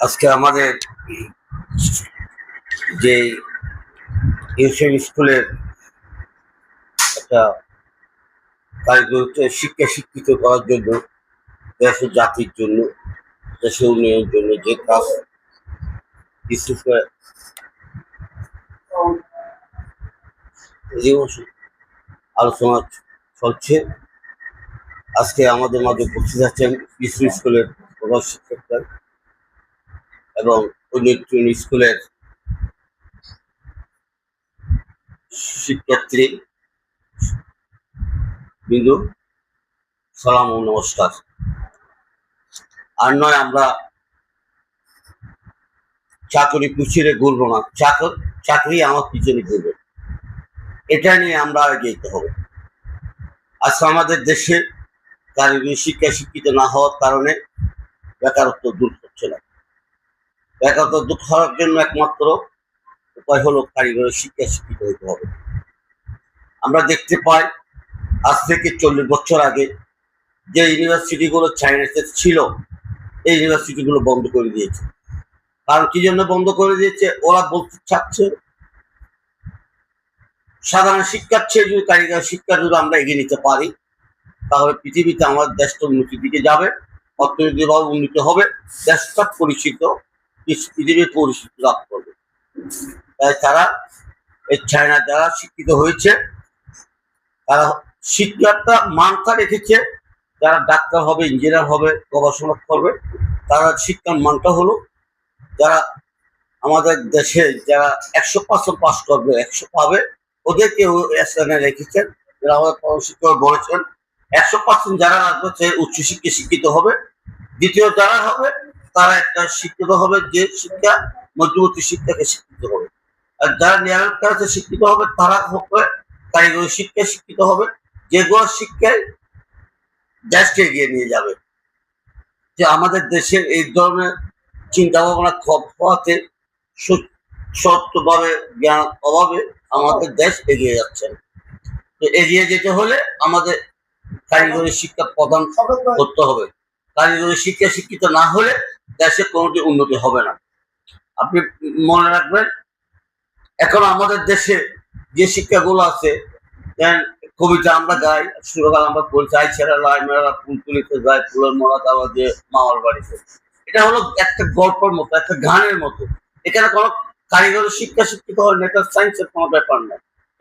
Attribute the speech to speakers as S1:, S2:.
S1: আজকে আমাদের যে ইউসেন স্কুলের একটা কারিগরিতে শিক্ষা শিক্ষিত করার জন্য দেশের জাতির জন্য দেশের উন্নয়নের জন্য যে কাজ বিশেষ করে আলোচনা চলছে। আজকে আমাদের মাঝে উপস্থিত আছেন ইসু স্কুলের প্রধান শিক্ষকরা এবং অন্য স্কুলের শিক্ষার্থী বিন্দু, সালাম নমস্কার। আর নয়, আমরা চাকরি পিছিয়ে ঘুরবো না। চাকর চাকরি আমার পিছনে ঘুরবে। এটা নিয়ে আমরা যেতে হবে। আজকে আমাদের দেশে কারিগরি শিক্ষায় শিক্ষিত না হওয়ার কারণে বেকারত্ব দূর হচ্ছে না। বেকারত্ব দূর হওয়ার জন্য একমাত্র উপায় হলো কারিগরি শিক্ষা শিক্ষিত হতে হবে। আমরা দেখতে পাই, আজ থেকে চল্লিশ বছর আগে যে ইউনিভার্সিটিগুলো চাইনাতে ছিল, এই ইউনিভার্সিটিগুলো বন্ধ করে দিয়েছে। কারণ কি জন্য বন্ধ করে দিয়েছে? ওরা বলতে চাচ্ছে, সাধারণ শিক্ষার চেয়ে যদি কারিগরি শিক্ষা যদি আমরা এগিয়ে নিতে পারি তাহলে পৃথিবীতে আমাদের দেশটা উন্নতির দিকে যাবে অর্থনৈতিকভাবে উন্নতি হবে, দেশটা পরিচিত পৃথিবীর পরিচিতি লাভ করবে। তাই তারা এই চায়না যারা শিক্ষিত হয়েছে, তারা শিক্ষাটা মানটা রেখেছে, যারা ডাক্তার হবে ইঞ্জিনিয়ার হবে, গবেষণা করবে, তারা শিক্ষার মানটা হলো, যারা আমাদের দেশে যারা একশো পার্সেন্ট পাস করবে, একশো পাবে, ওদেরকে স্থানে রেখেছেন, যারা আমাদের শিক্ষক বলেছেন একশো পার্সেন্ট যারা সে উচ্চশিক্ষায় শিক্ষিত হবে। দ্বিতীয় যারা হবে, তারা একটা শিক্ষিত হবে, যে শিক্ষা মধ্যবর্তী শিক্ষাকে শিক্ষিত হবে। আর যারা নিরাপদ কাছে শিক্ষিত হবে, তারা হবে কারিগরি শিক্ষায় শিক্ষিত হবে। যেগুলো শিক্ষায় দেশকে এগিয়ে নিয়ে যাবে। যে আমাদের দেশের এই ধরনের চিন্তা ভাবনা হওয়াতে সত্যভাবে, জ্ঞান অভাবে আমাদের দেশ এগিয়ে যাচ্ছে তো এগিয়ে যেতে হলে আমাদের কারিগরি শিক্ষা প্রদান করতে হবে। কারিগরি শিক্ষা শিক্ষিত না হলে দেশে কোনোটি উন্নতি হবে না। আপনি মনে রাখবেন, এখন আমাদের দেশে যে শিক্ষাগুলো আছে কবিতা আমরা গাই সুরগাল আমরা পরিচয় ছেড়া লাই মেয়েরা ফুল তুলিতে যায়, ফুলের মোড়া দেওয়া যে মামার বাড়িতে। এটা হলো একটা গল্পের মতো, একটা গানের মতো। এখানে কোনো কারিগরি শিক্ষা শিক্ষিত হয় না সায়েন্সের কোনো ব্যাপার না